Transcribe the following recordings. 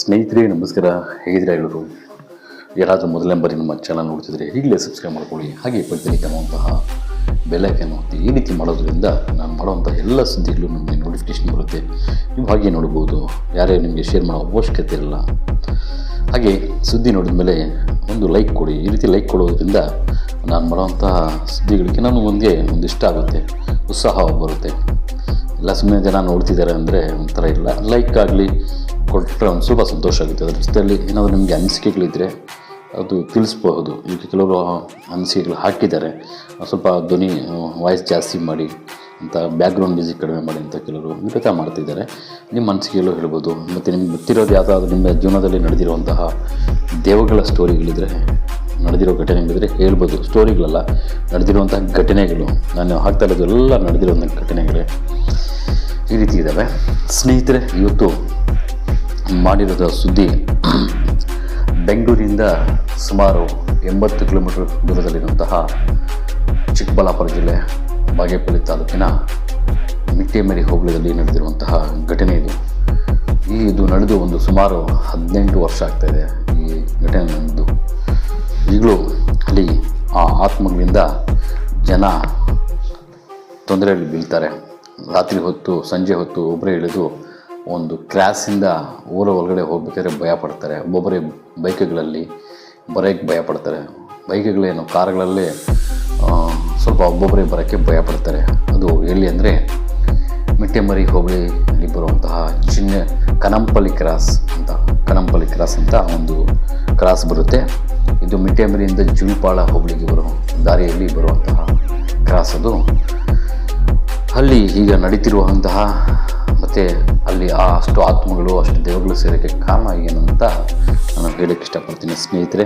ಸ್ನೇಹಿತರೆ ನಮಸ್ಕಾರ. ಹೇಗಿದ್ರೆ ಎಲ್ಲರೂ? ಯಾರಾದರೂ ಮೊದಲನೇ ಬಾರಿ ನಮ್ಮ ಚಾನಲ್ ನೋಡ್ತಿದ್ರೆ ಈಗಲೇ ಸಬ್ಸ್ಕ್ರೈಬ್ ಮಾಡ್ಕೊಳ್ಳಿ. ಹಾಗೆ ಪಕ್ಕದಲ್ಲಿ ಕಾಣುವಂತಹ ಬೆಲೆಕನ್ನು ಈ ರೀತಿ ಮಾಡೋದ್ರಿಂದ ನಾನು ಮಾಡುವಂಥ ಎಲ್ಲ ಸುದ್ದಿಗಳು ನಮಗೆ ನೋಟಿಫಿಕೇಶನ್ ಬರುತ್ತೆ. ನೀವು ಹಾಗೆ ನೋಡ್ಬೋದು. ಯಾರೇ ನಿಮಗೆ ಶೇರ್ ಮಾಡೋ ಅವಶ್ಯಕತೆ ಇಲ್ಲ. ಹಾಗೆ ಸುದ್ದಿ ನೋಡಿದ ಮೇಲೆ ಒಂದು ಲೈಕ್ ಕೊಡಿ. ಈ ರೀತಿ ಲೈಕ್ ಕೊಡೋದ್ರಿಂದ ನಾನು ಮಾಡುವಂತಹ ಸುದ್ದಿಗಳಿಗೆ ನಾನು ಒಂದೇ ಒಂದು ಇಷ್ಟ ಆಗುತ್ತೆ. ಉತ್ಸಾಹ ಬರುತ್ತೆ. ಎಲ್ಲ ಸುಮ್ಮನೆ ಜನ ನೋಡ್ತಿದ್ದಾರೆ ಅಂದರೆ ಒಂಥರ ಇಲ್ಲ. ಲೈಕ್ ಆಗಲಿ ಕೊಟ್ಟರೆ ಒಂದು ಸ್ವಲ್ಪ ಸಂತೋಷ ಆಗುತ್ತೆ. ಅದರ ಜೊತೆಯಲ್ಲಿ ಏನಾದರೂ ನಿಮಗೆ ಅನಿಸಿಕೆಗಳಿದ್ದರೆ ಅದು ತಿಳಿಸ್ಬಹುದು ಈಗ ಕೆಲವರು ಅನಿಸಿಕೆಗಳು ಹಾಕಿದ್ದಾರೆ. ಸ್ವಲ್ಪ ಧ್ವನಿ ವಾಯ್ಸ್ ಜಾಸ್ತಿ ಮಾಡಿ ಅಂತ ಬ್ಯಾಕ್ಗ್ರೌಂಡ್ ಮ್ಯೂಸಿಕ್ ಕಡಿಮೆ ಮಾಡಿ ಅಂತ ಕೆಲವರು ವಿರೋಧ ಮಾಡ್ತಿದ್ದಾರೆ. ನಿಮ್ಮ ಅನಿಸಿಕೆಗಳು ಹೇಳ್ಬೋದು. ಮತ್ತು ನಿಮ್ಗೆ ಗೊತ್ತಿರೋದು ಯಾವುದಾದ್ರೂ ನಿಮ್ಮ ಜೀವನದಲ್ಲಿ ನಡೆದಿರುವಂತಹ ದೇವಗಳ ಸ್ಟೋರಿಗಳಿದ್ದರೆ ನಡೆದಿರೋ ಘಟನೆಗಳಿದ್ದರೆ ಹೇಳ್ಬೋದು. ಸ್ಟೋರಿಗಳಲ್ಲ ನಡೆದಿರುವಂತಹ ಘಟನೆಗಳು, ನಾನು ಹಾಕ್ತಾ ಇರೋದು ಎಲ್ಲ ನಡೆದಿರುವಂಥ ಘಟನೆಗಳೇ ಈ ರೀತಿ ಇದ್ದಾವೆ. ಸ್ನೇಹಿತರೆ, ಇವತ್ತು ಮಾಡಿರೋದ ಸುದ್ದಿ ಬೆಂಗಳೂರಿನಿಂದ ಸುಮಾರು ಎಂಬತ್ತು ಕಿಲೋಮೀಟರ್ ದೂರದಲ್ಲಿರುವಂತಹ ಚಿಕ್ಕಬಳ್ಳಾಪುರ ಜಿಲ್ಲೆ ಬಾಗೇಪಲ್ಲಿ ತಾಲೂಕಿನ ಮಿಟ್ಟೆಮೇರಿ ಹೋಬಳಿಯಲ್ಲಿ ನಡೆದಿರುವಂತಹ ಘಟನೆ ಇದು. ಈ ಇದು ನಡೆದು ಒಂದು ಸುಮಾರು ಹದಿನೆಂಟು ವರ್ಷ ಆಗ್ತಾಯಿದೆ ಈ ಘಟನೆ ನಡೆದು. ಈಗಲೂ ಅಲ್ಲಿ ಆ ಆತ್ಮಗಳಿಂದ ಜನ ತೊಂದರೆಯಲ್ಲಿ ಬೀಳ್ತಾರೆ. ರಾತ್ರಿ ಹೊತ್ತು, ಸಂಜೆ ಹೊತ್ತು ಒಬ್ಬರೇ ಇಳಿದು ಒಂದು ಕ್ರಾಸಿಂದ ಊರ ಒಳಗಡೆ ಹೋಗ್ಬೇಕಾದ್ರೆ ಭಯ ಪಡ್ತಾರೆ. ಒಬ್ಬೊಬ್ಬರೇ ಬೈಕ್ಗಳಲ್ಲಿ ಬರೋಕ್ಕೆ ಭಯ ಪಡ್ತಾರೆ. ಬೈಕ್ಗಳೇನು ಕಾರ್ಗಳಲ್ಲಿ ಸ್ವಲ್ಪ ಒಬ್ಬೊಬ್ಬರೇ ಬರೋಕ್ಕೆ ಭಯ ಪಡ್ತಾರೆ. ಅದು ಎಲ್ಲಿ ಅಂದರೆ ಮಿಟ್ಟೆಮರಿ ಹೋಬಳಿಯಲ್ಲಿ ಬರುವಂತಹ ಚಿನ್ನ ಕನಂಪಲ್ಲಿ ಕ್ರಾಸ್ ಅಂತ, ಕನಂಪಲ್ಲಿ ಕ್ರಾಸ್ ಅಂತ ಒಂದು ಕ್ರಾಸ್ ಬರುತ್ತೆ. ಇದು ಮಿಟ್ಟೆಮರಿಯಿಂದ ಜುಲ್ಪಾಳ ಹೋಬಳಿಗೆ ಬರೋ ದಾರಿಯಲ್ಲಿ ಬರುವಂತಹ ಕ್ರಾಸ್ ಅದು. ಅಲ್ಲಿ ಈಗ ನಡೀತಿರುವಂತಹ ಮತ್ತು ಅಲ್ಲಿ ಆ ಅಷ್ಟು ಆತ್ಮಗಳು, ಅಷ್ಟು ದೇವಗಳು ಸೇರೋಕ್ಕೆ ಕಾರಣ ಏನಂತ ನಾನು ಹೇಳಕ್ಕೆ ಇಷ್ಟಪಡ್ತೀನಿ. ಸ್ನೇಹಿತರೆ,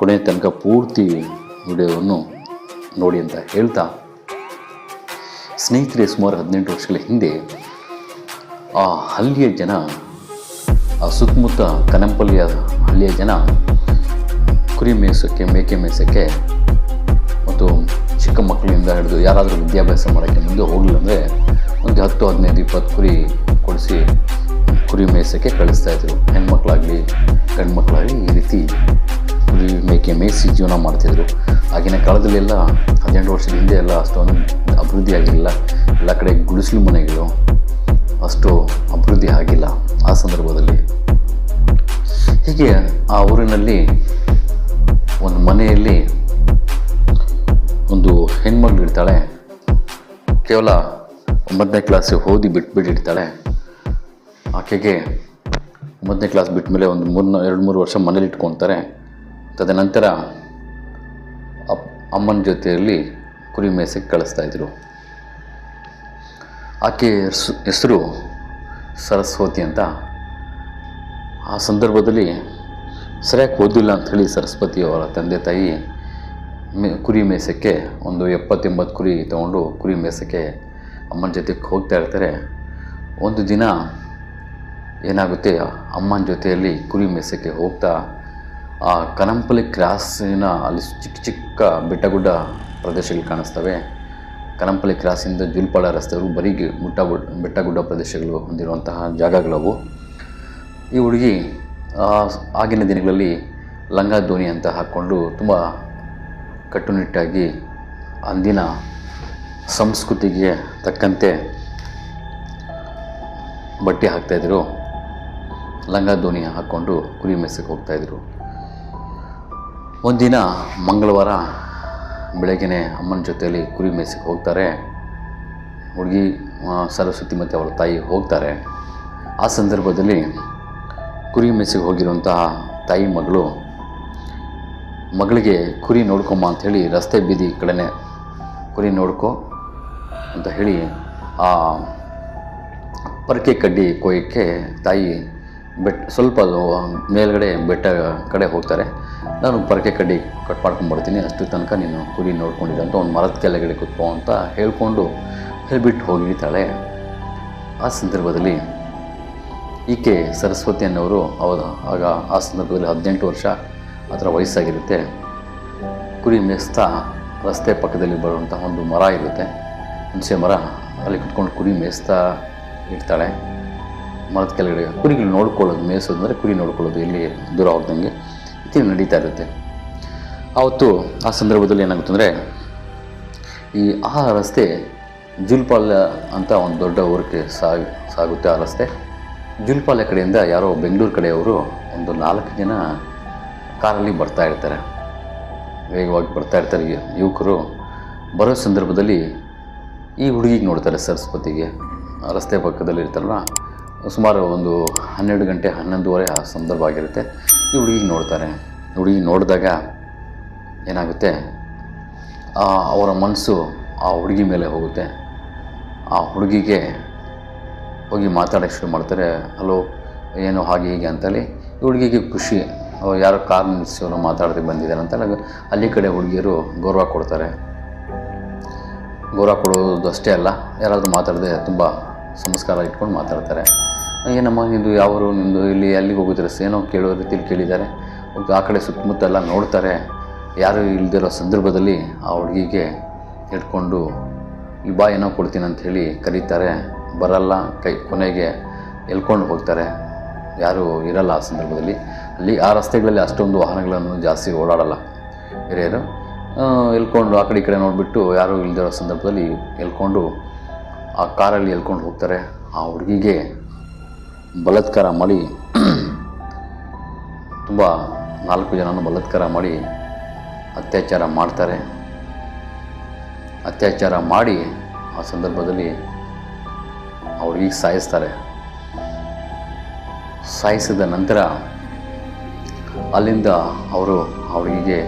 ಕೊನೆಯ ತನಕ ಪೂರ್ತಿ ವಿಡಿಯೋವನ್ನು ನೋಡಿ ಅಂತ ಹೇಳ್ತಾ, ಸ್ನೇಹಿತರೆ, ಸುಮಾರು ಹದಿನೆಂಟು ವರ್ಷಗಳ ಹಿಂದೆ ಆ ಹಳ್ಳಿಯ ಜನ, ಆ ಸುತ್ತಮುತ್ತ ಕನಂಪಲ್ಲಿಯ ಹಳ್ಳಿಯ ಜನ ಕುರಿ ಮೇಯಿಸೋಕ್ಕೆ, ಮೇಕೆ ಮೇಯಿಸೋಕ್ಕೆ ಮತ್ತು ಚಿಕ್ಕ ಮಕ್ಕಳಿಂದ ಹಿಡಿದು ಯಾರಾದರೂ ವಿದ್ಯಾಭ್ಯಾಸ ಮಾಡೋಕ್ಕೆ ಮುಂದೆ ಹೋಗಲಿಲ್ಲ ಅಂದರೆ ಒಂದು ಹತ್ತು, ಹದಿನೈದು, ಇಪ್ಪತ್ತು ಕುರಿ ಕೊಡಿಸಿ ಕುರಿ ಮೇಯಿಸೋಕ್ಕೆ ಕಳಿಸ್ತಾಯಿದ್ರು ಹೆಣ್ಮಕ್ಳಾಗಲಿ ಗಂಡು ಮಕ್ಕಳಾಗಲಿ ಈ ರೀತಿ ಕುರಿ ಮೇಕೆ ಮೇಯಿಸಿ ಜೀವನ ಮಾಡ್ತಿದ್ರು. ಆಗಿನ ಕಾಲದಲ್ಲೆಲ್ಲ ಹದಿನೆಂಟು ವರ್ಷದ ಹಿಂದೆ ಎಲ್ಲ ಅಷ್ಟೊಂದು ಅಭಿವೃದ್ಧಿ ಆಗಿರಲಿಲ್ಲ ಎಲ್ಲ ಕಡೆ ಗುಡಿಸಲು ಮನೆಗಳು ಅಷ್ಟು ಅಭಿವೃದ್ಧಿ ಆಗಿಲ್ಲ ಆ ಸಂದರ್ಭದಲ್ಲಿ. ಹೀಗೆ ಆ ಊರಿನಲ್ಲಿ ಒಂದು ಮನೆಯಲ್ಲಿ ಒಂದು ಹೆಣ್ಮಗಳು ಇರ್ತಾಳೆ. ಕೇವಲ ಒಂಬತ್ತನೇ ಕ್ಲಾಸಿಗೆ ಓದಿ ಬಿಟ್ಬಿಟ್ಟಿರ್ತಾಳೆ ಆಕೆಗೆ ಒಂಬತ್ತನೇ ಕ್ಲಾಸ್ ಬಿಟ್ಟ ಮೇಲೆ ಒಂದು ಮೂರು ಎರಡು ಮೂರು ವರ್ಷ ಮನೇಲಿ ಇಟ್ಕೊತಾರೆ. ತದನಂತರ ಅಪ್ ಅಮ್ಮನ ಜೊತೆಯಲ್ಲಿ ಕುರಿ ಮೇಯ್ಸಕ್ಕೆ ಕಳಿಸ್ತಾಯಿದ್ರು ಆಕೆ ಹೆಸ್ರು- ಸರಸ್ವತಿ ಅಂತ. ಆ ಸಂದರ್ಭದಲ್ಲಿ ಸರಿಯಾಗಿ ಓದಿಲ್ಲ ಅಂಥೇಳಿ ಸರಸ್ವತಿ ಅವರ ತಂದೆ ತಾಯಿ ಮೇ ಕುರಿ ಮೇಸಕ್ಕೆ ಒಂದು ಎಪ್ಪತ್ತೆಂಬತ್ತು ಕುರಿ ತೊಗೊಂಡು ಕುರಿ ಮೇಸಕ್ಕೆ ಅಮ್ಮನ ಜೊತೆಗೆ ಹೋಗ್ತಾ ಇರ್ತಾರೆ. ಒಂದು ದಿನ ಏನಾಗುತ್ತೆ ಅಮ್ಮನ ಜೊತೆಯಲ್ಲಿ ಕುರಿ ಮೆಸಕ್ಕೆ ಹೋಗ್ತಾ, ಆ ಕನಂಪಲ್ಲಿ ಕ್ರಾಸಿನ ಅಲ್ಲಿ ಚಿಕ್ಕ ಚಿಕ್ಕ ಬೆಟ್ಟಗುಡ್ಡ ಪ್ರದೇಶಗಳು ಕಾಣಿಸ್ತವೆ. ಕನಂಪಲ್ಲಿ ಕ್ರಾಸಿಂದ ಜುಲ್ಪಾಳ ರಸ್ತೆಗಳು ಬರೀ ಗುಡ್ಡ ಬೆಟ್ಟ ಬೆಟ್ಟಗುಡ್ಡ ಪ್ರದೇಶಗಳು ಹೊಂದಿರುವಂತಹ ಜಾಗಗಳವು. ಈ ಹುಡುಗಿ ಆಗಿನ ದಿನಗಳಲ್ಲಿ ಲಂಗ ಧೋನಿ ಅಂತ ಹಾಕ್ಕೊಂಡು ತುಂಬ ಕಟ್ಟುನಿಟ್ಟಾಗಿ ಅಂದಿನ ಸಂಸ್ಕೃತಿಗೆ ತಕ್ಕಂತೆ ಬಟ್ಟೆ ಹಾಕ್ತಾಯಿದ್ರು ಲಂಗ ಧ್ವನಿ ಹಾಕ್ಕೊಂಡು ಕುರಿ ಮೇಸಕ್ಕೆ ಹೋಗ್ತಾಯಿದ್ರು ಒಂದಿನ ಮಂಗಳವಾರ ಬೆಳಗ್ಗೆ ಅಮ್ಮನ ಜೊತೆಯಲ್ಲಿ ಕುರಿ ಮೇಸಕ್ಕೆ ಹೋಗ್ತಾರೆ. ಹುಡುಗಿ ಸರಸ್ವತಿ ಮತ್ತು ಅವಳ ತಾಯಿ ಹೋಗ್ತಾರೆ. ಆ ಸಂದರ್ಭದಲ್ಲಿ ಕುರಿ ಮೇಸಿಗೆ ಹೋಗಿರುವಂತಹ ತಾಯಿ ಮಗಳು, ಮಗಳಿಗೆ ಕುರಿ ನೋಡ್ಕೊಂಬ ಅಂಥೇಳಿ ರಸ್ತೆ ಬೀದಿ ಕಡೆನೆ ಕುರಿ ನೋಡ್ಕೊ ಅಂತ ಹೇಳಿ ಆ ಪರಕೆ ಕಡ್ಡಿ ಕೊಯ್ಯಕ್ಕೆ ತಾಯಿ ಬೆಟ್ ಸ್ವಲ್ಪ ಅದು ಮೇಲ್ಗಡೆ ಬೆಟ್ಟ ಕಡೆ ಹೋಗ್ತಾರೆ. ನಾನು ಪರಕೆ ಕಡ್ಡಿ ಕಟ್ ಮಾಡ್ಕೊಂಡ್ಬರ್ತೀನಿ. ಅಷ್ಟು ತನಕ ನೀನು ಕುರಿ ನೋಡ್ಕೊಂಡಿದ್ದೆ ಅಂತ ಒಂದು ಮರದ ಕೆಳಗಡೆ ಕೂತ್ಕೋ ಅಂತ ಹೇಳ್ಕೊಂಡು ಹೇಳ್ಬಿಟ್ಟು ಹೋಗಿರ್ತಾಳೆ ಆ ಸಂದರ್ಭದಲ್ಲಿ ಈಕೆ ಸರಸ್ವತಿ ಅನ್ನೋರು ಹೌದು ಆಗ ಆ ಸಂದರ್ಭದಲ್ಲಿ ಹದಿನೆಂಟು ವರ್ಷ ಅದರ ವಯಸ್ಸಾಗಿರುತ್ತೆ. ಕುರಿ ಮೇಯಿಸ್ತಾ ರಸ್ತೆ ಪಕ್ಕದಲ್ಲಿ ಬರುವಂಥ ಒಂದು ಮರ ಇರುತ್ತೆ. ಹುಣಸೆ ಮರ, ಅಲ್ಲಿ ಕುತ್ಕೊಂಡು ಕುರಿ ಮೇಯಿಸ್ತಾ ಇರ್ತಾಳೆ ಮರದ ಕೆಳಗಡೆ ಕುರಿಗಳು ನೋಡ್ಕೊಳ್ಳೋದು, ಮೇಯಿಸೋದು ಅಂದರೆ ಕುರಿ ನೋಡ್ಕೊಳ್ಳೋದು ಎಲ್ಲಿ ದೂರ ಹೋಗ್ದಂಗೆ ಇದು ನಡೀತಾ ಇರುತ್ತೆ. ಆವತ್ತು ಆ ಸಂದರ್ಭದಲ್ಲಿ ಏನಾಗುತ್ತೆ ಅಂದರೆ ಈ ಆ ರಸ್ತೆ ಜುಲ್ಪಾಲ ಅಂತ ಒಂದು ದೊಡ್ಡ ಊರಿಗೆ ಸಾಗಿ, ಸಾಗುತ್ತೆ ಆ ರಸ್ತೆ. ಜುಲ್ಪಾಲ ಕಡೆಯಿಂದ ಯಾರೋ ಬೆಂಗಳೂರು ಕಡೆಯವರು ಒಂದು ನಾಲ್ಕು ಜನ ಕಾರಲ್ಲಿ ಬರ್ತಾ ಇರ್ತಾರೆ. ವೇಗವಾಗಿ ಬರ್ತಾ ಇರ್ತಾರೆ. ಯುವಕರು ಬರೋ ಸಂದರ್ಭದಲ್ಲಿ ಈ ಹುಡುಗಿಗೆ ನೋಡ್ತಾರೆ ಸರಸ್ವತಿಗೆ. ರಸ್ತೆ ಪಕ್ಕದಲ್ಲಿ ಇರ್ತಾರಲ್ಲ ಸುಮಾರು ಒಂದು ಹನ್ನೆರಡು ಗಂಟೆ ಹನ್ನೊಂದುವರೆ ಆ ಸಂದರ್ಭ ಆಗಿರುತ್ತೆ. ಈ ಹುಡುಗಿಗೆ ನೋಡ್ತಾರೆ. ಹುಡುಗಿ ನೋಡಿದಾಗ ಏನಾಗುತ್ತೆ? ಅವರ ಮನಸ್ಸು ಆ ಹುಡುಗಿ ಮೇಲೆ ಹೋಗುತ್ತೆ. ಆ ಹುಡುಗಿಗೆ ಹೋಗಿ ಮಾತಾಡೋಕ್ಕೆ ಶುರು ಮಾಡ್ತಾರೆ. ಹಲೋ, ಏನು, ಹಾಗೆ, ಹೀಗೆ ಅಂತೇಳಿ. ಈ ಹುಡುಗಿಗೆ ಖುಷಿ. ಯಾರೋ ಕಾರ್ ನಿಲ್ಲಿಸೋರು ಮಾತಾಡೋದಕ್ಕೆ ಬಂದಿದ್ದಾರೆ ಅಂತ ಅಲ್ಲಿ ಕಡೆ ಹುಡುಗಿಯರು ಗೌರವ ಕೊಡ್ತಾರೆ. ಗೌರವ ಕೊಡೋದು ಅಷ್ಟೇ ಅಲ್ಲ, ಯಾರಾದರೂ ಮಾತಾಡದೆ ತುಂಬ ಸಂಸ್ಕಾರ ಇಟ್ಕೊಂಡು ಮಾತಾಡ್ತಾರೆ. ಏನಮ್ಮ ನಿಂದು ಯಾವರು ನಿಂದು ಇಲ್ಲಿ ಅಲ್ಲಿಗೆ ಹೋಗಿದ್ರೆ ಏನೋ ಕೇಳೋ ರೀತಿಯಲ್ಲಿ ಕೇಳಿದ್ದಾರೆ. ಆ ಕಡೆ ಸುತ್ತಮುತ್ತ ಎಲ್ಲ ನೋಡ್ತಾರೆ. ಯಾರು ಇಲ್ದಿರೋ ಸಂದರ್ಭದಲ್ಲಿ ಆ ಹುಡುಗಿಗೆ ಹಿಡ್ಕೊಂಡು, ಈ ಬಾ, ಏನೋ ಕೊಡ್ತೀನಿ ಅಂತ ಹೇಳಿ ಕರೀತಾರೆ. ಬರಲ್ಲ, ಕೈ, ಕೊನೆಗೆ ಎಲ್ಕೊಂಡು ಹೋಗ್ತಾರೆ. ಯಾರೂ ಇರಲ್ಲ ಆ ಸಂದರ್ಭದಲ್ಲಿ. ಅಲ್ಲಿ ಆ ರಸ್ತೆಗಳಲ್ಲಿ ಅಷ್ಟೊಂದು ವಾಹನಗಳನ್ನು ಜಾಸ್ತಿ ಓಡಾಡಲ್ಲ. ಹಿರಿಯರು ಎಲ್ಕೊಂಡು ಆ ಕಡೆ ಈ ಕಡೆ ನೋಡಿಬಿಟ್ಟು ಯಾರೂ ಇಲ್ದಿರೋ ಸಂದರ್ಭದಲ್ಲಿ ಎಲ್ಕೊಂಡು ಆ ಕಾರಲ್ಲಿ ಎಲ್ಕೊಂಡು ಹೋಗ್ತಾರೆ. ಆ ಹುಡುಗಿಗೆ ಬಲಾತ್ಕಾರ ಮಾಡಿ ತುಂಬ ನಾಲ್ಕು ಜನನ ಬಲತ್ಕಾರ ಮಾಡಿ ಅತ್ಯಾಚಾರ ಮಾಡ್ತಾರೆ. ಅತ್ಯಾಚಾರ ಮಾಡಿ ಆ ಸಂದರ್ಭದಲ್ಲಿ ಅವ್ರಿಗೆ ಸಾಯಿಸ್ತಾರೆ. ಸಾಯಿಸಿದ ನಂತರ ಅಲ್ಲಿಂದ ಅವರು ಅವರಿಗೆ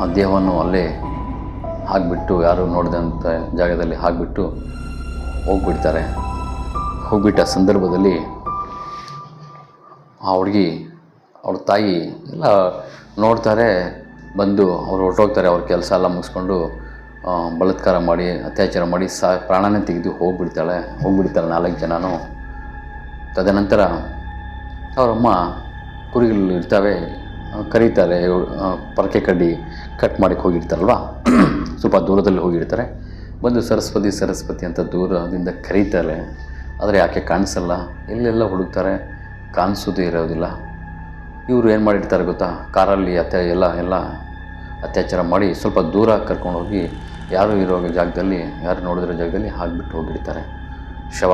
ಆ ದೇಹವನ್ನು ಅಲ್ಲೇ ಹಾಕಿಬಿಟ್ಟು, ಯಾರು ನೋಡಿದಂಥ ಜಾಗದಲ್ಲಿ ಹಾಕಿಬಿಟ್ಟು ಹೋಗ್ಬಿಡ್ತಾರೆ. ಹೋಗ್ಬಿಟ್ಟ ಸಂದರ್ಭದಲ್ಲಿ ಆ ಹುಡುಗಿ ಅವ್ರ ತಾಯಿ ಎಲ್ಲ ನೋಡ್ತಾರೆ, ಬಂದು ಅವ್ರು ಹೊರಟೋಗ್ತಾರೆ, ಅವ್ರ ಕೆಲಸ ಎಲ್ಲ ಮುಗಿಸ್ಕೊಂಡು ಬಲತ್ಕಾರ ಮಾಡಿ, ಅತ್ಯಾಚಾರ ಮಾಡಿ, ಸಾ, ಪ್ರಾಣನೇ ತೆಗೆದು ಹೋಗ್ಬಿಡ್ತಾಳೆ ಹೋಗ್ಬಿಡ್ತಾಳೆ ನಾಲ್ಕು ಜನನೂ. ತದನಂತರ ಅವರಮ್ಮ ಕುರಿಗಳು ಇರ್ತಾವೆ, ಕರೀತಾರೆ ಪರಕೆ ಕಡ್ಡಿ ಕಟ್ ಮಾಡಕ್ಕೆ ಹೋಗಿರ್ತಾರಲ್ವ? ಸ್ವಲ್ಪ ದೂರದಲ್ಲಿ ಹೋಗಿರ್ತಾರೆ. ಬಂದು ಸರಸ್ವತಿ ಸರಸ್ವತಿ ಅಂತ ದೂರದಿಂದ ಕರೀತಾರೆ. ಆದರೆ ಯಾಕೆ ಕಾಣಿಸಲ್ಲ? ಎಲ್ಲೆಲ್ಲ ಹುಡುಕ್ತಾರೆ, ಕಾಣಿಸೋದು ಇರೋದಿಲ್ಲ. ಇವರು ಏನು ಮಾಡಿರ್ತಾರೆ ಗೊತ್ತಾ? ಕಾರಲ್ಲಿ ಅತ್ಯ ಎಲ್ಲ ಎಲ್ಲ ಅತ್ಯಾಚಾರ ಮಾಡಿ ಸ್ವಲ್ಪ ದೂರ ಕರ್ಕೊಂಡು ಹೋಗಿ ಯಾರು ಇರೋ ಜಾಗದಲ್ಲಿ, ಯಾರು ನೋಡಿದಿರೋ ಜಾಗದಲ್ಲಿ ಹಾಕಿಬಿಟ್ಟು ಹೋಗಿರ್ತಾರೆ. ಶವ.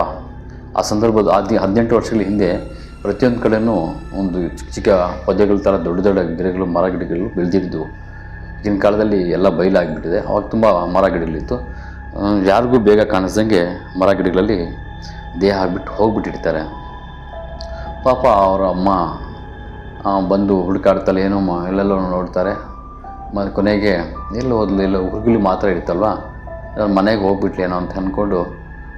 ಆ ಸಂದರ್ಭದ ಹದಿ ಹದಿನೆಂಟು ವರ್ಷಗಳ ಹಿಂದೆ ಪ್ರತಿಯೊಂದು ಕಡೆಯೂ ಒಂದು ಚಿಕ್ಕ ಚಿಕ್ಕ ಪೊದೆಗಳ ಥರ ದೊಡ್ಡ ದೊಡ್ಡ ಗಿಡಗಳು, ಮರ ಗಿಡಗಳು ಬೆಳೆದಿದ್ದು ಈಗಿನ ಕಾಲದಲ್ಲಿ ಎಲ್ಲ ಬಯಲಾಗಿಬಿಟ್ಟಿದೆ ಅವಾಗ ತುಂಬ ಮರ ಗಿಡಗಳಿತ್ತು. ಯಾರಿಗೂ ಬೇಗ ಕಾಣಿಸ್ದಂಗೆ ಮರ ಗಿಡಗಳಲ್ಲಿ ದೇಹ ಬಿಟ್ಟು ಹೋಗ್ಬಿಟ್ಟಿರ್ತಾರೆ. ಪಾಪ ಅವರ ಅಮ್ಮ ಬಂದು ಹುಡುಕಾಡ್ತಲ್ಲ ಏನೋ ಮ ಎಲ್ಲೆಲ್ಲೋ ನೋಡ್ತಾರೆ. ಮತ್ತು ಕೊನೆಗೆ ಎಲ್ಲಿ ಹೋದ್ಲು, ಎಲ್ಲೋ ಹುಡುಗಲಿ ಮಾತ್ರ ಇರ್ತಲ್ವಾ ಮನೆಗೆ ಹೋಗ್ಬಿಟ್ಲಿ ಏನೋ ಅಂತ ಅಂದ್ಕೊಂಡು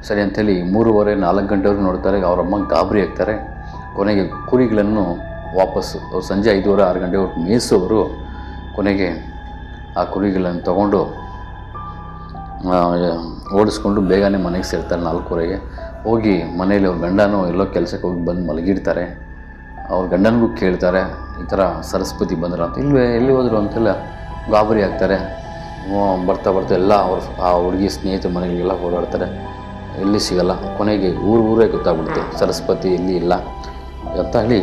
ಸರಿ ಅಂಥೇಳಿ ಮೂರುವರೆ, ನಾಲ್ಕು ಗಂಟೆವರೆಗೂ ನೋಡ್ತಾರೆ ಅವರಮ್ಮ ಗಾಬರಿ ಆಗ್ತಾರೆ. ಕೊನೆಗೆ ಕುರಿಗಳನ್ನು ವಾಪಸ್ಸು ಸಂಜೆ ಐದುವರೆ, ಆರು ಗಂಟೆವರೆಗೂ ಮೇಯಿಸೋರು ಕೊನೆಗೆ ಆ ಕುರಿಗಳನ್ನು ತಗೊಂಡು ಓಡಿಸ್ಕೊಂಡು ಬೇಗನೆ ಮನೆಗೆ ಸೇರ್ತಾರೆ ನಾಲ್ಕೂವರೆಗೆ. ಹೋಗಿ ಮನೇಲಿ ಅವ್ರ ಗಂಡನೂ ಎಲ್ಲೋ ಕೆಲಸಕ್ಕೆ ಹೋಗಿ ಬಂದು ಮಲಗಿರ್ತಾರೆ. ಅವ್ರ ಗಂಡನಿಗೂ ಕೇಳ್ತಾರೆ, ಈ ಥರ ಸರಸ್ವತಿ ಬಂದ್ರ ಅಂತ. ಇಲ್ವೇ, ಎಲ್ಲಿ ಹೋದ್ರು ಅಂತೆಲ್ಲ ಗಾಬರಿ ಆಗ್ತಾರೆ. ಬರ್ತಾ ಬರ್ತಾ ಎಲ್ಲ ಅವ್ರ ಆ ಹುಡುಗಿ ಸ್ನೇಹಿತರ ಮನೆಗಳಿಗೆಲ್ಲ ಓಡಾಡ್ತಾರೆ. ಎಲ್ಲಿ ಸಿಗಲ್ಲ, ಕೊನೆಗೆ ಊರು ಊರೇ ಗೊತ್ತಾಗ್ಬಿಡುತ್ತೆ. ಸರಸ್ವತಿ ಎಲ್ಲಿ ಇಲ್ಲ ಅಂತ ಹೇಳಿ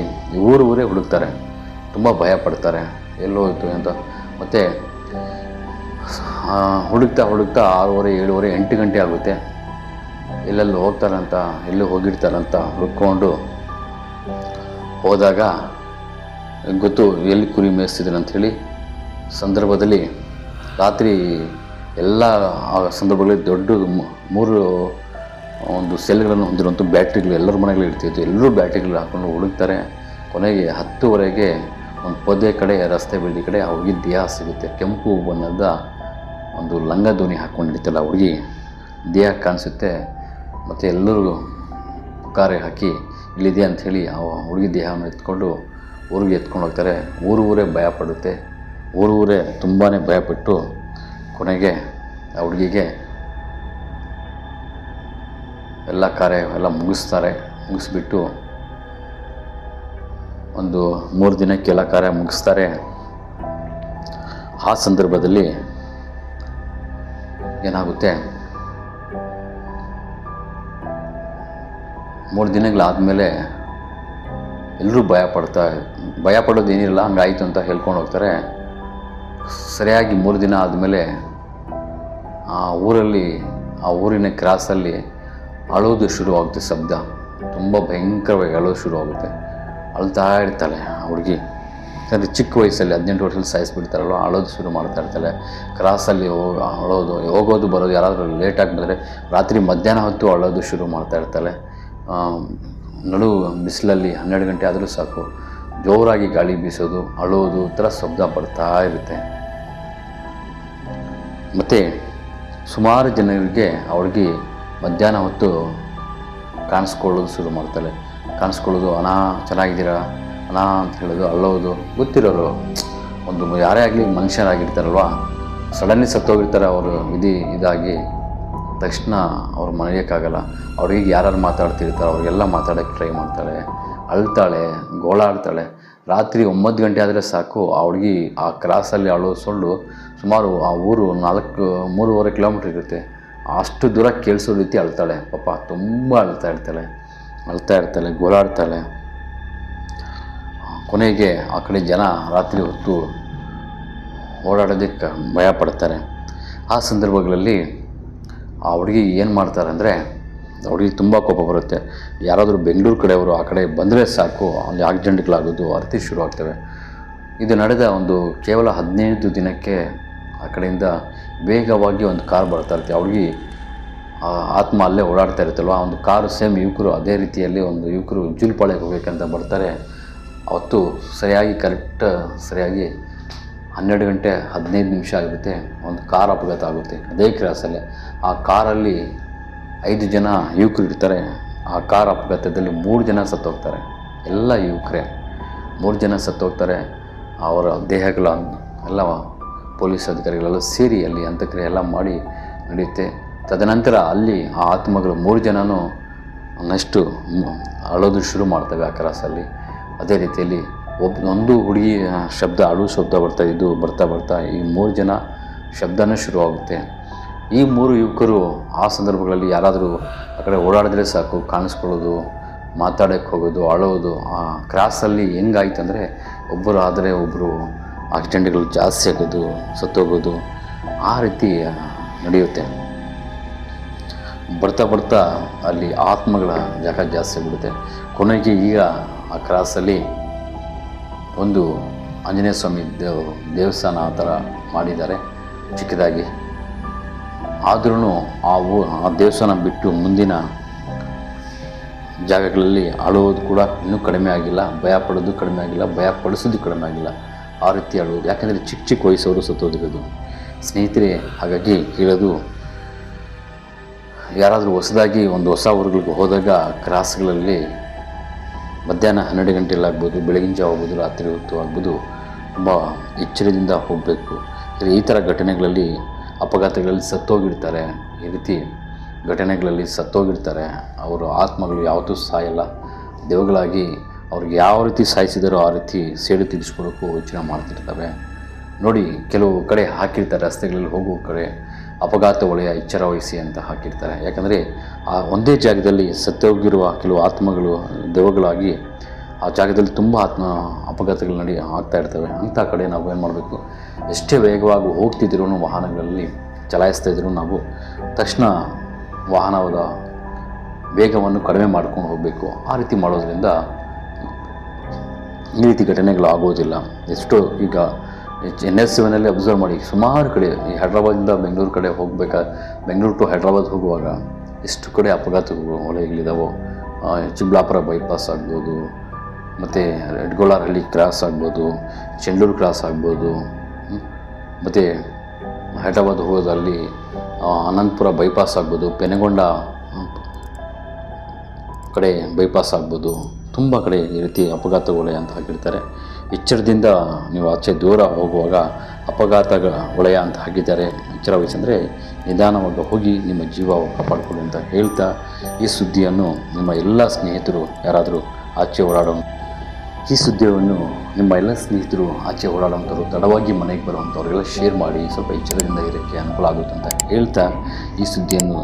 ಊರು ಊರೇ ಹುಡುಕ್ತಾರೆ. ತುಂಬ ಭಯ ಪಡ್ತಾರೆ. ಎಲ್ಲೋಯ್ತು ಅಂತ. ಮತ್ತು ಹುಡುಕ್ತಾ ಹುಡುಕ್ತಾ ಆರೂವರೆ, ಏಳುವರೆ, ಎಂಟು ಗಂಟೆ ಆಗುತ್ತೆ. ಎಲ್ಲೆಲ್ಲಿ ಹೋಗ್ತಾರಂತ, ಎಲ್ಲಿ ಹೋಗಿರ್ತಾರಂತ ಹುಡ್ಕೊಂಡು ಹೋದಾಗ ಗೊತ್ತು ಎಲ್ಲಿ ಕುರಿ ಮೇಯಿಸ್ತಿದ್ರು ಹೇಳಿ ಸಂದರ್ಭದಲ್ಲಿ ರಾತ್ರಿ ಎಲ್ಲ ಆ ಸಂದರ್ಭಗಳಲ್ಲಿ ದೊಡ್ಡ ಮೂರು ಒಂದು ಸೆಲ್ಗಳನ್ನು ಹೊಂದಿರುವಂಥ ಬ್ಯಾಟ್ರಿಗಳು ಎಲ್ಲರ ಮನೆಗಳು ಇರ್ತಿತ್ತು. ಎಲ್ಲರೂ ಬ್ಯಾಟ್ರಿಗಳು ಹಾಕ್ಕೊಂಡು ಹುಡುಕ್ತಾರೆ. ಕೊನೆಗೆ ಹತ್ತುವರೆಗೆ ಒಂದು ಪೊದೆ ಕಡೆ, ರಸ್ತೆ ಬೀದಿ ಕಡೆ ಆ ಹುಡುಗಿ ದೇಹ ಸಿಗುತ್ತೆ. ಕೆಂಪು ಬಣ್ಣದ ಒಂದು ಲಂಗ ಧ್ವನಿ ಹಾಕ್ಕೊಂಡಿರ್ತಲ್ಲ ಹುಡುಗಿ, ದೇಹ ಕಾಣಿಸುತ್ತೆ. ಮತ್ತು ಎಲ್ಲರಿಗೂ ಪುಕಾರೆ ಹಾಕಿ ಇಲ್ಲಿದೆ ಅಂಥೇಳಿ ಆ ಹುಡುಗಿ ದೇಹವನ್ನು ಎತ್ಕೊಂಡು ಊರಿಗೆ ಎತ್ಕೊಂಡು ಹೋಗ್ತಾರೆ. ಊರು ಊರೇ ಭಯ ಪಡುತ್ತೆ. ಊರು ಊರೇ ತುಂಬಾ ಭಯಪಟ್ಟು ಕೊನೆಗೆ ಆ ಹುಡುಗಿಗೆ ಎಲ್ಲ ಕಾರ್ಯ ಎಲ್ಲ ಮುಗಿಸ್ತಾರೆ. ಮುಗಿಸ್ಬಿಟ್ಟು ಒಂದು ಮೂರು ದಿನಕ್ಕೆ ಎಲ್ಲ ಕಾರ್ಯ ಮುಗಿಸ್ತಾರೆ. ಆ ಸಂದರ್ಭದಲ್ಲಿ ಏನಾಗುತ್ತೆ? ಮೂರು ದಿನಗಳಾದಮೇಲೆ ಎಲ್ಲರೂ ಭಯ ಪಡ್ತಾ ಭಯ ಪಡೋದು ಏನಿಲ್ಲ ಹಂಗಾಯಿತು ಅಂತ ಹೇಳ್ಕೊಂಡು ಹೋಗ್ತಾರೆ. ಸರಿಯಾಗಿ ಮೂರು ದಿನ ಆದಮೇಲೆ ಆ ಊರಲ್ಲಿ, ಆ ಊರಿನ ಕ್ರಾಸಲ್ಲಿ ಅಳೋದು ಶುರುವಾಗುತ್ತೆ ಶಬ್ದ. ತುಂಬ ಭಯಂಕರವಾಗಿ ಅಳೋದು ಶುರುವಾಗುತ್ತೆ. ಅಳ್ತಾ ಇರ್ತಾಳೆ ಆ ಹುಡುಗಿ. ಯಾಕಂದರೆ ಚಿಕ್ಕ ವಯಸ್ಸಲ್ಲಿ, ಹದಿನೆಂಟು ವರ್ಷದಲ್ಲಿ ಸಾಯಿಸ್ಬಿಡ್ತಾರಲ್ಲ ಅಳೋದು ಶುರು ಮಾಡ್ತಾ ಇರ್ತಾಳೆ. ಕ್ರಾಸಲ್ಲಿ ಹೋಗಿ ಅಳೋದು ಹೋಗೋದು, ಬರೋದು ಯಾರಾದರೂ ಲೇಟಾಗಿ ಬಂದರೆ ರಾತ್ರಿ ಮಧ್ಯಾಹ್ನ ಹೊತ್ತು ಅಳೋದು ಶುರು ಮಾಡ್ತಾ ಇರ್ತಾಳೆ. ನಡು ಬಿಸಿಲಲ್ಲಿ ಹನ್ನೆರಡು ಗಂಟೆ ಆದರೂ ಸಾಕು. ಜೋರಾಗಿ ಗಾಳಿ ಬೀಸೋದು ಅಳೋದು ಥರ ಶಬ್ದ ಬರ್ತಾ ಇರುತ್ತೆ. ಮತ್ತು ಸುಮಾರು ಜನರಿಗೆ ಅವ್ರಿಗೆ ಮಧ್ಯಾಹ್ನ ಹೊತ್ತು ಕಾಣಿಸ್ಕೊಳ್ಳೋದು ಶುರು ಮಾಡ್ತಾರೆ ಕಾಣಿಸ್ಕೊಳ್ಳೋದು ಅನಾ ಚೆನ್ನಾಗಿದ್ದೀರಾ? ಅನಾ ಅಂತ ಹೇಳೋದು ಅಳೋದು ಗೊತ್ತಿರೋರು, ಒಂದು ಯಾರೇ ಆಗಲಿ ಮನುಷ್ಯರಾಗಿರ್ತಾರಲ್ವ? ಸಡನ್ಲಿ ಸತ್ತೋಗಿರ್ತಾರೆ, ಅವರು ವಿಧಿ ಇದಾಗಿ ತಕ್ಷಣ ಅವ್ರು ಮನೆಯೋಕ್ಕಾಗಲ್ಲ ಅವ್ರಿಗೆ ಯಾರು ಮಾತಾಡ್ತಿರ್ತಾರೆ ಅವ್ರಿಗೆಲ್ಲ ಮಾತಾಡೋಕ್ಕೆ ಟ್ರೈ ಮಾಡ್ತಾಳೆ. ಅಳ್ತಾಳೆ, ಗೋಳಾಡ್ತಾಳೆ. ರಾತ್ರಿ ಒಂಬತ್ತು ಗಂಟೆ ಆದರೆ ಸಾಕು, ಆ ಹುಡುಗಿ ಆ ಕ್ರಾಸಲ್ಲಿ ಅಳೋ ಸೊಳ್ಳು ಸುಮಾರು ಆ ಊರು ನಾಲ್ಕು, ಮೂರುವರೆ ಕಿಲೋಮೀಟ್ರ್ ಇರುತ್ತೆ. ಅಷ್ಟು ದೂರ ಕೇಳಿಸೋ ರೀತಿ ಅಳ್ತಾಳೆ. ಪಾಪ ತುಂಬ ಅಳ್ತಾ ಇರ್ತಾಳೆ. ಅಳ್ತಾ ಇರ್ತಾಳೆ, ಗೋಳಾಡ್ತಾಳೆ. ಕೊನೆಗೆ ಆ ಕಡೆ ಜನ ರಾತ್ರಿ ಹೊತ್ತು ಓಡಾಡೋದಕ್ಕೆ ಭಯ ಪಡ್ತಾರೆ. ಆ ಸಂದರ್ಭಗಳಲ್ಲಿ ಆ ಹುಡುಗಿ ಏನು ಮಾಡ್ತಾರೆ ಅಂದರೆ ಹುಡುಗಿ ತುಂಬ ಕೋಪ ಬರುತ್ತೆ. ಯಾರಾದರೂ ಬೆಂಗಳೂರು ಕಡೆಯವರು ಆ ಕಡೆ ಬಂದರೆ ಸಾಕು, ಅಲ್ಲಿ ಆಕ್ಸಿಡೆಂಟ್ಗಳಾಗೋದು ಅರ್ತಿ ಶುರು ಆಗ್ತವೆ. ಇದು ನಡೆದ ಒಂದು ಕೇವಲ ಹದಿನೈದು ದಿನಕ್ಕೆ ಆ ಕಡೆಯಿಂದ ವೇಗವಾಗಿ ಒಂದು ಕಾರ್ ಬರ್ತಾ ಇರುತ್ತೆ. ಆ ಆತ್ಮ ಅಲ್ಲೇ ಓಡಾಡ್ತಾ ಇರುತ್ತಲ್ವ? ಆ ಒಂದು ಕಾರು ಸೇಮ್ ಯುವಕರು ಅದೇ ರೀತಿಯಲ್ಲಿ ಒಂದು ಯುವಕರು ಜೂಲ್ಪಾಳೆಗೆ ಹೋಗಬೇಕಂತ ಬರ್ತಾರೆ. ಅವತ್ತು ಸರಿಯಾಗಿ ಕರೆಕ್ಟ್ ಸರಿಯಾಗಿ ಹನ್ನೆರಡು ಗಂಟೆ ಹದಿನೈದು ನಿಮಿಷ ಆಗುತ್ತೆ ಒಂದು ಕಾರ್ ಅಪಘಾತ ಆಗುತ್ತೆ. ಅದೇ ಕ್ರಾಸಲ್ಲೇ ಆ ಕಾರಲ್ಲಿ ಐದು ಜನ ಯುವಕರು ಇರ್ತಾರೆ. ಆ ಕಾರ್ ಅಪಘಾತದಲ್ಲಿ ಮೂರು ಜನ ಸತ್ತೋಗ್ತಾರೆ. ಎಲ್ಲ ಯುವಕರೇ. ಮೂರು ಜನ ಸತ್ತೋಗ್ತಾರೆ. ಅವರ ದೇಹಗಳ ಎಲ್ಲ ಪೊಲೀಸ್ ಅಧಿಕಾರಿಗಳೆಲ್ಲ ಸೇರಿ ಅಲ್ಲಿ ಅಂತ್ಯಕ್ರಿಯೆ ಎಲ್ಲ ಮಾಡಿ ನಡೆಯುತ್ತೆ. ತದನಂತರ ಅಲ್ಲಿ ಆ ಆತ್ಮಗಳು ಮೂರು ಜನನೂ ನೆಕ್ಸ್ಟು ಅಳೋದು ಶುರು ಮಾಡ್ತವೆ ಆ ಕ್ರಾಸಲ್ಲಿ. ಅದೇ ರೀತಿಯಲ್ಲಿ ಒಬ್ಬ ಒಂದು ಹುಡುಗಿ ಶಬ್ದ ಅಳು ಶಬ್ದ ಬರ್ತಾ ಇದ್ದು, ಬರ್ತಾ ಬರ್ತಾ ಈ ಮೂರು ಜನ ಶಬ್ದನೇ ಶುರುವಾಗುತ್ತೆ. ಈ ಮೂರು ಯುವಕರು ಆ ಸಂದರ್ಭಗಳಲ್ಲಿ ಯಾರಾದರೂ ಆ ಕಡೆ ಓಡಾಡಿದ್ರೆ ಸಾಕು, ಕಾಣಿಸ್ಕೊಳ್ಳೋದು, ಮಾತಾಡೋಕ್ಕೆ ಹೋಗೋದು, ಅಳೋದು, ಆ ಕ್ರಾಸಲ್ಲಿ ಹೆಂಗಾಯ್ತು ಅಂದರೆ ಒಬ್ಬರು ಆದರೆ ಒಬ್ಬರು ಆಕ್ಸಿಡೆಂಟ್ಗಳು ಜಾಸ್ತಿ ಆಗೋದು, ಸತ್ತೋಗೋದು, ಆ ರೀತಿ ನಡೆಯುತ್ತೆ. ಬರ್ತಾ ಬರ್ತಾ ಅಲ್ಲಿ ಆತ್ಮಗಳ ಜಾಗ ಜಾಸ್ತಿ ಆಗಿಬಿಡುತ್ತೆ. ಕೊನೆಗೆ ಈಗ ಆ ಕ್ರಾಸಲ್ಲಿ ಒಂದು ಆಂಜನೇಯ ಸ್ವಾಮಿ ದೇವ, ದೇವಸ್ಥಾನ ಆ ಥರ ಮಾಡಿದ್ದಾರೆ, ಚಿಕ್ಕದಾಗಿ. ಆದ್ರೂ ಆ ಊ, ಆ ದೇವಸ್ಥಾನ ಬಿಟ್ಟು ಮುಂದಿನ ಜಾಗಗಳಲ್ಲಿ ಅಳುವುದು ಕೂಡ ಇನ್ನೂ ಕಡಿಮೆ ಆಗಿಲ್ಲ, ಭಯ ಪಡೋದು ಕಡಿಮೆ ಆಗಿಲ್ಲ, ಭಯ ಪಡಿಸೋದು ಕಡಿಮೆ ಆಗಿಲ್ಲ. ಆ ರೀತಿ ಅಳುವುದು. ಯಾಕೆಂದರೆ ಚಿಕ್ಕ ಚಿಕ್ಕ ವಯಸ್ಸವರು ಸತ್ತೋದಿರೋದು ಸ್ನೇಹಿತರೆ, ಹಾಗಾಗಿ ಹೇಳೋದು, ಯಾರಾದರೂ ಹೊಸದಾಗಿ ಒಂದು ಹೊಸ ಊರುಗಳಿಗೆ ಹೋದಾಗ, ಕ್ರಾಸ್ಗಳಲ್ಲಿ ಮಧ್ಯಾಹ್ನ ಹನ್ನೆರಡು ಗಂಟೆಯಲ್ಲಿ ಆಗ್ಬೋದು ಬೆಳಗಿನ ಜಾವ ಆಗ್ಬೋದು, ರಾತ್ರಿ ಹೊತ್ತು ಆಗ್ಬೋದು, ತುಂಬ ಎಚ್ಚರದಿಂದ ಹೋಗಬೇಕು. ಈ ಥರ ಘಟನೆಗಳಲ್ಲಿ, ಅಪಘಾತಗಳಲ್ಲಿ ಸತ್ತೋಗಿರ್ತಾರೆ. ಈ ರೀತಿ ಘಟನೆಗಳಲ್ಲಿ ಸತ್ತೋಗಿರ್ತಾರೆ. ಅವರು ಆತ್ಮಗಳು ಯಾವತ್ತೂ ಸಾಯಲ್ಲ. ದೇವಗಳಾಗಿ ಅವ್ರಿಗೆ ಯಾವ ರೀತಿ ಸಾಯಿಸಿದಾರೋ ಆ ರೀತಿ ಸೇಡು ತೀರಿಸ್ಕೊಳ್ಳೋಕ್ಕೂ ಯೋಚನೆ ಮಾಡ್ತಿರ್ತವೆ. ನೋಡಿ, ಕೆಲವು ಕಡೆ ಹಾಕಿರ್ತಾರೆ, ರಸ್ತೆಗಳಲ್ಲಿ ಹೋಗುವ ಕಡೆ ಅಪಘಾತ ವಲಯ ಎಚ್ಚರ ವಹಿಸಿ ಅಂತ ಹಾಕಿರ್ತಾರೆ. ಯಾಕಂದರೆ ಆ ಒಂದೇ ಜಾಗದಲ್ಲಿ ಸತ್ತೋಗಿರುವ ಕೆಲವು ಆತ್ಮಗಳು, ದೆವ್ವಗಳಾಗಿ ಆ ಜಾಗದಲ್ಲಿ ತುಂಬ ಆತ್ಮ ಅಪಘಾತಗಳು ನಡಿ ಆಗ್ತಾ ಇರ್ತವೆ. ಅಂಥ ಕಡೆ ನಾವು ಏನು ಮಾಡಬೇಕು? ಎಷ್ಟೇ ವೇಗವಾಗಿ ಹೋಗ್ತಿದ್ರೂ ವಾಹನಗಳಲ್ಲಿ ಚಲಾಯಿಸ್ತಾ ಇದ್ರೂ ನಾವು ತಕ್ಷಣ ವಾಹನದ ವೇಗವನ್ನು ಕಡಿಮೆ ಮಾಡ್ಕೊಂಡು ಹೋಗಬೇಕು. ಆ ರೀತಿ ಮಾಡೋದರಿಂದ ಈ ರೀತಿ ಘಟನೆಗಳು ಆಗೋದಿಲ್ಲ. ಎಷ್ಟೋ ಈಗ ಎನ್ ಎಸ್ ಸೆವೆನಲ್ಲಿ ಅಬ್ಸರ್ವ್ ಮಾಡಿ. ಸುಮಾರು ಕಡೆ ಈ ಹೈದ್ರಾಬಾದಿಂದ ಬೆಂಗಳೂರು ಕಡೆ ಹೋಗಬೇಕಾ ಬೆಂಗಳೂರು ಟು ಹೈದ್ರಾಬಾದ್ ಹೋಗುವಾಗ ಎಷ್ಟು ಕಡೆ ಅಪಘಾತಗಳು ಹೊಳೆಗಳಿದಾವೋ ಆ, ಚಿಕ್ಕಬಳ್ಳಾಪುರ ಬೈಪಾಸ್ ಆಗ್ಬೋದು ಮತ್ತು ರೆಡ್ಗೋಲಾರಹಳ್ಳಿ ಕ್ರಾಸ್ ಆಗ್ಬೋದು ಚೆಂಡೂರು ಕ್ರಾಸ್ ಆಗ್ಬೋದು ಮತ್ತು ಹೈದ್ರಾಬಾದ್ ಹೋಗೋದಲ್ಲಿ ಅನಂತಪುರ ಬೈಪಾಸ್ ಆಗ್ಬೋದು ಪೆನಗೊಂಡ ಕಡೆ ಬೈಪಾಸ್ ಆಗ್ಬೋದು ತುಂಬ ಕಡೆ ಈ ರೀತಿ ಅಪಘಾತಗಳೇ ಅಂತ ಹಾಕಿರ್ತಾರೆ. ಎಚ್ಚರದಿಂದ ನೀವು ಆಚೆ ದೂರ ಹೋಗುವಾಗ ಅಪಘಾತ ವಲಯ ಅಂತ ಹಾಕಿದ್ದಾರೆ. ಎಚ್ಚರ ವಹಿಸಂದರೆ ನಿಧಾನವಾಗಿ ಹೋಗಿ ನಿಮ್ಮ ಜೀವ ಕಾಪಾಡಿಕೊಳ್ಳಿ ಅಂತ ಹೇಳ್ತಾ ಈ ಸುದ್ದಿಯನ್ನು ನಿಮ್ಮ ಎಲ್ಲ ಸ್ನೇಹಿತರು ಯಾರಾದರೂ ಆಚೆ ಓಡಾಡೋ ಈ ಸುದ್ದಿಯನ್ನು ನಿಮ್ಮ ಎಲ್ಲ ಸ್ನೇಹಿತರು ಆಚೆ ಓಡಾಡುವಂಥವ್ರು ತಡವಾಗಿ ಮನೆಗೆ ಬರುವಂಥವ್ರೆಲ್ಲ ಶೇರ್ ಮಾಡಿ, ಸ್ವಲ್ಪ ಎಚ್ಚರದಿಂದ ಇರೋಕ್ಕೆ ಅನುಕೂಲ ಆಗುತ್ತೆ ಅಂತ ಹೇಳ್ತಾ ಈ ಸುದ್ದಿಯನ್ನು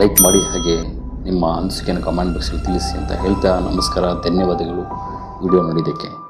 ಲೈಕ್ ಮಾಡಿ ಹಾಗೆ ನಿಮ್ಮ ಅನಿಸಿಕೆಯನ್ನು ಕಮೆಂಟ್ ಬಾಕ್ಸಲ್ಲಿ ತಿಳಿಸಿ ಅಂತ ಹೇಳ್ತಾ ನಮಸ್ಕಾರ, ಧನ್ಯವಾದಗಳು. ವಿಡಿಯೋ ನೋಡಿದ್ದಕ್ಕೆ.